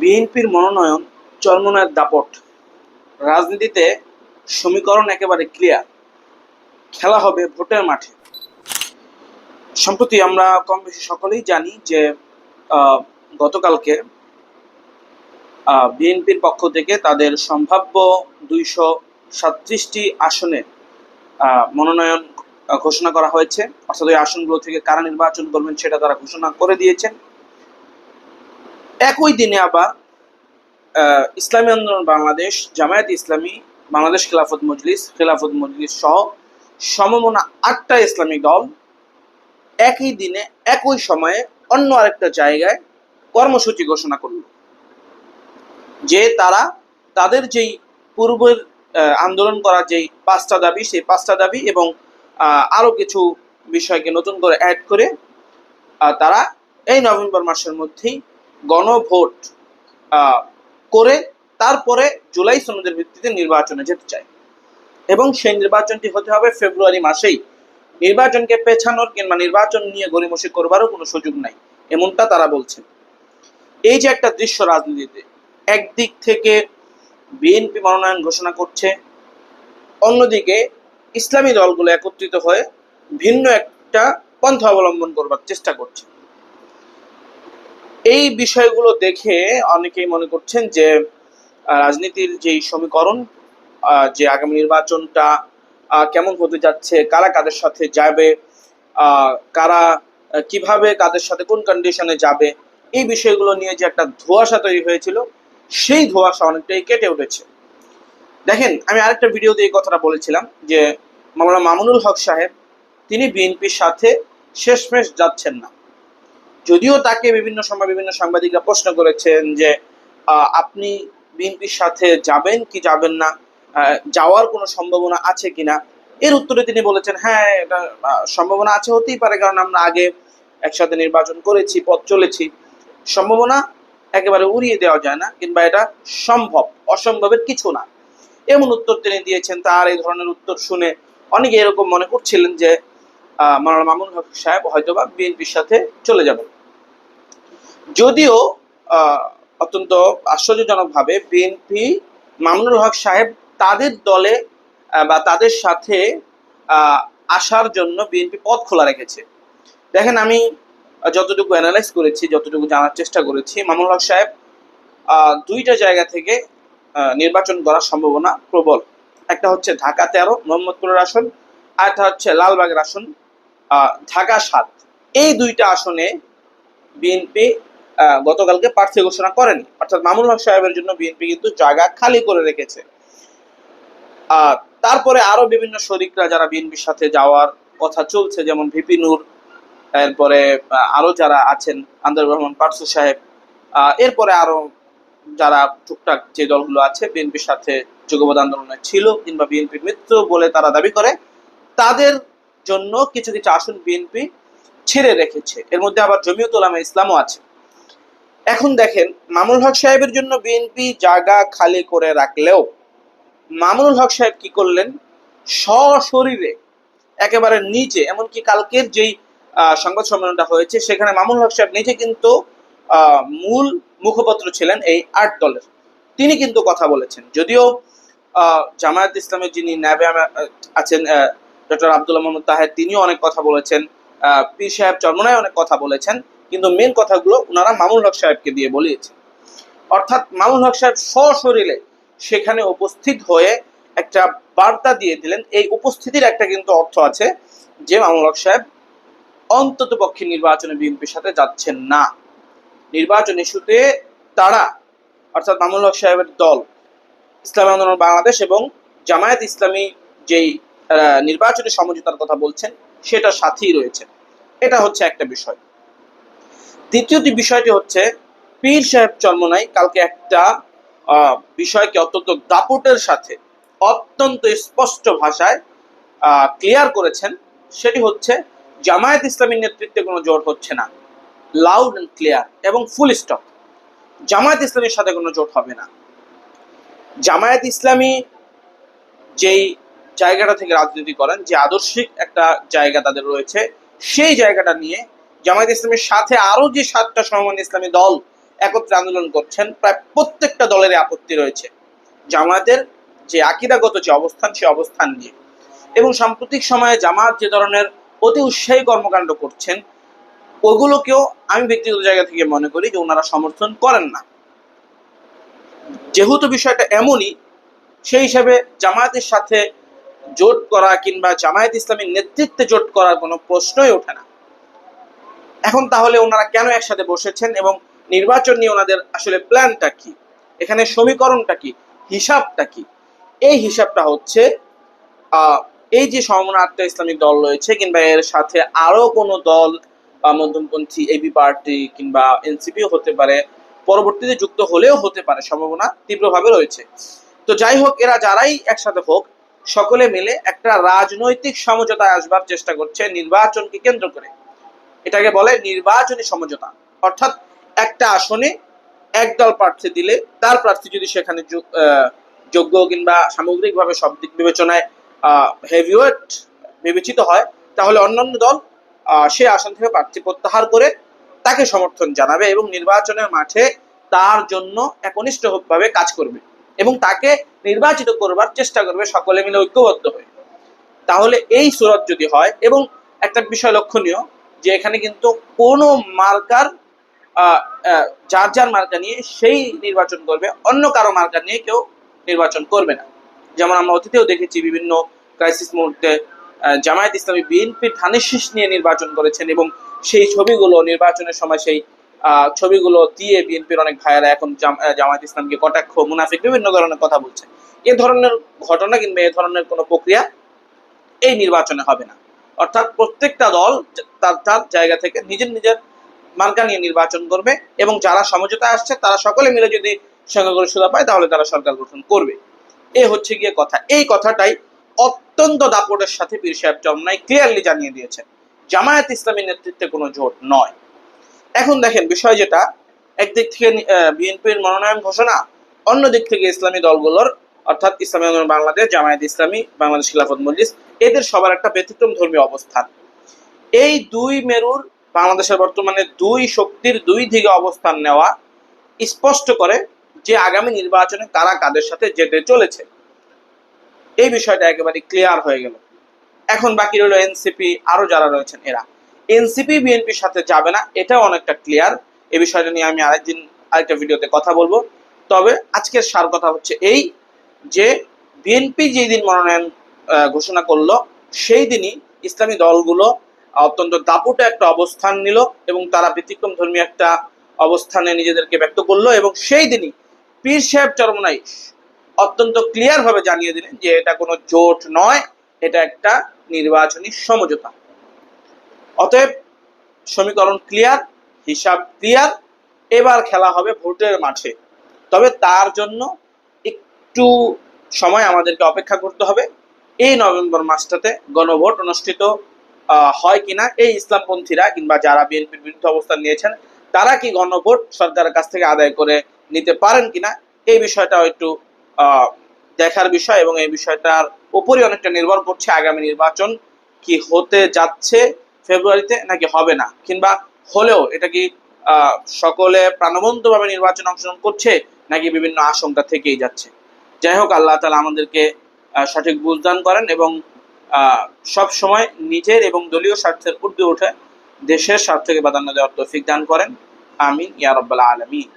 বিএনপির মনোনয়ন চরমনায়ের দাপট। রাজনীতিতে সমীকরণ একেবারে ক্লিয়ার খেলা হবে ভোটের মাঠে। সম্প্রতি আমরা কম বেশি সকলেই জানি যে গতকালকে বিএনপির পক্ষ থেকে তাদের সম্ভাব্য দুইশো সাতত্রিশটি আসনে মনোনয়ন ঘোষণা করা হয়েছে। অর্থাৎ ওই আসনগুলো থেকে কারা নির্বাচন করবেন সেটা তারা ঘোষণা করে দিয়েছেন। একই দিনে আবার ইসলামী আন্দোলন বাংলাদেশ, জামায়াত ইসলামী, বাংলাদেশ খেলাফত মজলিস খেলাফত মজলিস সহ সমমনা আটটা ইসলামিক দল একই দিনে, একই সময়ে অন্য আরেকটা জায়গায় কর্মসূচি ঘোষণা করল। যে তারা তাদের যেই পূর্বের আন্দোলন করার যেই পাঁচটা দাবি, সেই পাঁচটা দাবি এবং আরও কিছু বিষয়কে নতুন করে অ্যাড করে তারা এই নভেম্বর মাসের মধ্যেই গণভোট করে তারপরে জুলাই সনদের ভিত্তিতে নির্বাচনে যেতে চায়। এবং সেই নির্বাচনটি হতে হবে ফেব্রুয়ারি মাসেই। নির্বাচনকে পেছানোর কিংবা নির্বাচন নিয়ে গড়িমসি করবারও কোনো সুযোগ নাই, এমনটা তারা বলছেন এই যে একটা দৃশ্য রাজনীতিতে, একদিক থেকে বিএনপি মনোনয়ন ঘোষণা করছে, অন্যদিকে ইসলামী দলগুলো একত্রিত হয়ে ভিন্ন একটা পন্থা অবলম্বন করবার চেষ্টা করছে। এই বিষয়গুলো দেখে অনেকেই মনে করছেন যে রাজনীতির যেই সমীকরণ যে আগামী নির্বাচনটা কেমন হতে যাচ্ছে, কারা কাদের সাথে যাবে কারা কীভাবে কাদের সাথে কোন কন্ডিশনে যাবে, এই বিষয়গুলো নিয়ে যে একটা ধোঁয়াশা তৈরি হয়েছিল, সেই ধোঁয়াশা অনেকটাই কেটে উঠেছে। দেখেন, আমি আরেকটা ভিডিওতে এই কথাটা বলেছিলাম যে মামলা মামুনুল হক সাহেব, তিনি বিএনপির সাথে শেষমেশ যাচ্ছেন না। যদিও তাকে বিভিন্ন সময় বিভিন্ন সাংবাদিকরা প্রশ্ন করেছেন যে আপনি বিএনপির সাথে যাবেন কি যাবেন না? যাওয়ার কোনো সম্ভাবনা আছে কিনা? এর উত্তরে তিনি বলেছেন হ্যাঁ এটা সম্ভাবনা আছে হতেই পারে কারণ আমরা আগে একসাথে নির্বাচন করেছি, পথ চলেছি। সম্ভাবনা একেবারে উড়িয়ে দেওয়া যায় না, কিংবা এটা সম্ভব, অসম্ভবের কিছু না। এমন উত্তর তিনি দিয়েছেন, তার এই ধরনের উত্তর শুনে অনেকে এরকম মনে করছিলেন যে মাওলানা মামুন হক সাহেব হয়তোবা বিএনপির সাথে চলে যাবেন। যদিও অত্যন্ত আশ্চর্যজনকভাবে বিএনপি মামুনুল হক সাহেব তাদের দলে বা তাদের সাথে আসার জন্য বিএনপি পথ খোলা রেখেছে। দেখেন, আমি যতটুকু অ্যানালাইজ করেছি, যতটুকু জানার চেষ্টা করেছি মামুনুল হক সাহেব দুইটা জায়গা থেকে নির্বাচন করার সম্ভাবনা প্রবল। একটা হচ্ছে ঢাকা তেরো, মোহাম্মদপুরের আসন, আর একটা হচ্ছে লালবাগের আসন ঢাকা সাত। এই দুইটা আসনে বিএনপি গতকালকে প্রার্থী ঘোষণা করেনি। অর্থাৎ মামুন হক সাহেবের জন্য বিএনপি কিন্তু জায়গা খালি করে রেখেছে। তারপরে আরও বিভিন্ন শরিকরা যারা বিএনপির সাথে যাওয়ার কথা চলছে, যেমন ভিপি নূর, এরপরে আরও যারা আছেন, আন্দর রহমান, পারসু সাহেব এরপরে আরও যারা টুকটাক যে দলগুলো আছে, বিএনপির সাথে যুগপৎ আন্দোলনে ছিল কিংবা বিএনপির মিত্র বলে তারা দাবি করে, তাদের জন্য কিছু কিছু আসন বিএনপি ছেড়ে রেখেছে। এর মধ্যে আবার জমিয়ত উলামা ইসলামও আছে। এখন দেখেন মামুল হক সাহেবের জন্য বিএনপি জায়গা খালি করে রাখলেও মামুনুল হক সাহেব কি করলেন? সশরীরে, একেবারে নিজে, এমনকি কালকের যেই সংবাদ সম্মেলনটা হয়েছে, সেখানে মামুল হক সাহেব নিজে কিন্তু মূল মুখপত্র ছিলেন এই আট দলের। তিনি কিন্তু কথা বলেছেন। যদিও জামায়াত ইসলামের যিনি ন্যাবে আছেন ডক্টর আব্দুল্লাহ মোহাম্মদ তাহের, তিনিও অনেক কথা বলেছেন। পীর সাহেব চর্মনায় অনেক কথা বলেছেন। কিন্তু মেন কথাগুলো ওনারা মামুল হক সাহেবকে দিয়ে বলিয়েছেন। অর্থাৎ মামুল হক সাহেব সশরীরে সেখানে উপস্থিত হয়ে একটা বার্তা দিয়ে দিলেন। এই উপস্থিতির একটা কিন্তু অর্থ আছে যে মামুল হক সাহেব অন্তত পক্ষে নির্বাচনে বিএনপির সাথে যাচ্ছেন না। নির্বাচন ইস্যুতে তারা, অর্থাৎ মামুল হক সাহেবের দল, ইসলামী আন্দোলন বাংলাদেশ এবং জামায়াত ইসলামী যেই নির্বাচনী সমঝোতার কথা বলছেন, সেটা সাথেই রয়েছে। এটা হচ্ছে একটা বিষয়। দ্বিতীয়টি বিষয়টি হচ্ছে, পীর সাহেব চর্মনাই কালকে একটা বিষয়কে অত্যন্ত দাপটের সাথে, অত্যন্ত স্পষ্ট ভাষায় ক্লিয়ার করেছেন। সেটি হচ্ছে, জামায়াত ইসলামীর নেতৃত্বে কোনো জোট হচ্ছে না। লাউড অ্যান্ড ক্লিয়ার এবং ফুল স্টপ জামায়াত ইসলামীর সাথে কোনো জোট হবে না। জামায়াত ইসলামী যেই জায়গাটা থেকে রাজনীতি করেন, যে আদর্শিক একটা জায়গা তাদের রয়েছে, সেই জায়গাটা নিয়ে জামায়াত ইসলামের সাথে আরও যে সাতটা সমমান ইসলামী দল একত্রে আন্দোলন করছেন, প্রায় প্রত্যেকটা দলের আপত্তি রয়েছে। জামায়াতের যে আকিদাগত যে অবস্থান, সে অবস্থান নিয়ে। এবং সাম্প্রতিক সময়ে জামাত যে ধরনের অতি উৎসাহী কর্মকাণ্ড করছেন, ওগুলোকেও আমি ব্যক্তিগত জায়গা থেকে মনে করি যে ওনারা সমর্থন করেন না। যেহেতু বিষয়টা এমনই, সেই হিসাবে জামায়াতের সাথে জোট করা কিংবা জামায়াত ইসলামীর নেতৃত্বে জোট করার কোনো প্রশ্নই ওঠে না। এখন তাহলে ওনারা কেন একসাথে বসেছেন এবং নির্বাচন নিয়ে ওনাদের আসলে প্ল্যানটা কি? এখানে সমীকরণটা কি? হিসাবটা কি? এই হিসাবটা হচ্ছে এই যে সমমনা ইসলামিক দল রয়েছে কিংবা এর সাথে আরও কোনো দল বা মধ্যমপন্থী এবি পার্টি কিংবা এনসিপিও হতে পারে, পরবর্তীতে যুক্ত হলেও হতে পারে সম্ভাবনা তীব্রভাবে রয়েছে। তো যাই হোক, এরা যারাই একসাথে হোক, সকলে মিলে একটা রাজনৈতিক সমঝোতায় আসবার চেষ্টা করছে নির্বাচনকে কেন্দ্র করে। এটাকে বলে নির্বাচনী সমঝোতা। অর্থাৎ একটা আসনে একদল প্রার্থী দিলে তার প্রার্থী যদি সেখানে যোগ্য কিংবা সামগ্রিকভাবে সব দিক বিবেচনায় হেভিওয়েট বিবেচিত হয়, তাহলে অন্যান্য দল সে আসন থেকে প্রার্থী প্রত্যাহার করে তাকে সমর্থন জানাবে এবং নির্বাচনের মাঠে তার জন্য একনিষ্ঠভাবে কাজ করবে এবং তাকে নির্বাচিত করবার চেষ্টা করবে সকলে মিলে ঐক্যবদ্ধ হয়ে। তাহলে এই সুরত যদি হয় এবং একটা বিষয় লক্ষণীয় যে এখানে কিন্তু কোনো মার্কার যার যার মার্কা নিয়ে সেই নির্বাচন করবে, অন্য কারও মার্কা নিয়ে কেউ নির্বাচন করবে না। যেমন আমরা অতীতেও দেখেছি বিভিন্ন ক্রাইসিস মুহূর্তে জামায়াত ইসলামী বিএনপির ধানের শীষ নিয়ে নির্বাচন করেছেন এবং সেই ছবিগুলো, নির্বাচনের সময় সেই ছবিগুলো দিয়ে বিএনপির অনেক ভাইয়েরা এখন জামায়াত ইসলামকে কটাক্ষ, মুনাফিক, বিভিন্ন ধরনের কথা বলছে। এ ধরনের ঘটনা কিংবা এ ধরনের কোনো প্রক্রিয়া এই নির্বাচনে হবে না। অর্থাৎ প্রত্যেকটা দল তার তার জায়গা থেকে নিজের নিজের মার্কা নিয়ে নির্বাচন করবে এবং যারা সমঝোতা আসছে তারা সকলে মিলে যদি সংখ্যাগরিষ্ঠতা পায় তাহলে তারা সরকার গঠন করবে। এ হচ্ছে গিয়ে কথা। এই কথাটাই অত্যন্ত দাপটের সাথে পীর সাহেব চরমনাই ক্লিয়ারলি জানিয়ে দিয়েছেন। জামায়াত ইসলামীর নেতৃত্বে কোনো জোট নয়। এখন দেখেন বিষয় যেটা, একদিক থেকে বিএনপির মনোনয়ন ঘোষণা, অন্য দিক থেকে ইসলামী দলগুলোর অর্থাৎ ইসলামী আন্দোলন বাংলাদেশ, জামায়াত ইসলামী, বাংলাদেশ খিলাফত মজলিস, এদের সবার একটা ব্যতিক্রম ধর্মীয় অবস্থান। এই দুই মেরুর বাংলাদেশের বর্তমানে দুই শক্তির দুই দিকে অবস্থান নেওয়া স্পষ্ট করে যে আগামী নির্বাচনে কারা কাদের সাথে যেতে চলেছে। এই বিষয়টা একেবারে ক্লিয়ার হয়ে গেল। এখন বাকি রইল এনসিপি আরও যারা রয়েছেন এরা। এনসিপি বিএনপির সাথে যাবে না, এটাও অনেকটা ক্লিয়ার এই বিষয়টা নিয়ে আমি আরেকদিন আরেকটা ভিডিওতে কথা বলব। তবে আজকের সার কথা হচ্ছে এই যে বিএনপি যেই দিন মনোনয়ন ঘোষণা করল, সেই দিনই ইসলামী দলগুলো অত্যন্ত দাপুটে একটা অবস্থান নিল এবং তারা ব্যতিক্রম ধর্মী একটা অবস্থানে নিজেদেরকে ব্যক্ত করল এবং সেই দিনই পীর সাহেব চরমনাই অত্যন্ত ক্লিয়ার ভাবে জানিয়ে দিলেন যে এটা কোনো জোট নয়, এটা একটা নির্বাচনী সমঝোতা। অতএব সমীকরণ ক্লিয়ার হিসাব ক্লিয়ার এবার খেলা হবে ভোটের মাঠে। তবে তার জন্য একটু সময় আমাদেরকে অপেক্ষা করতে হবে। এই নভেম্বর মাসটাতে গণভোট অনুষ্ঠিত হয় কিনা এই ইসলামপন্থীরা কিংবা যারা বিএনপির বিরুদ্ধে অবস্থান নিয়েছেন, তারা কি গণভোট সরকারের কাছ থেকে আদায় করে নিতে পারেন কিনা, এই বিষয়টাও একটু দেখার বিষয় এবং এই বিষয়টার উপরই অনেকটা নির্ভর করছে আগামী নির্বাচন কি হতে যাচ্ছে ফেব্রুয়ারিতে নাকি হবে না, কিংবা হলেও এটা কি সকলে প্রাণবন্তভাবে নির্বাচন অংশগ্রহণ করছে নাকি বিভিন্ন আশঙ্কা থেকেই যাচ্ছে। যাই হোক আল্লাহ তালা আমাদেরকে সঠিক বুঝদান করেন এবং সব সময় নিজের এবং দলীয় স্বার্থের ঊর্ধ্বে উঠে দেশের স্বার্থকে প্রাধান্য দেওয়ার তৌফিক দান করেন। আমিন, ইয়া আলমিন।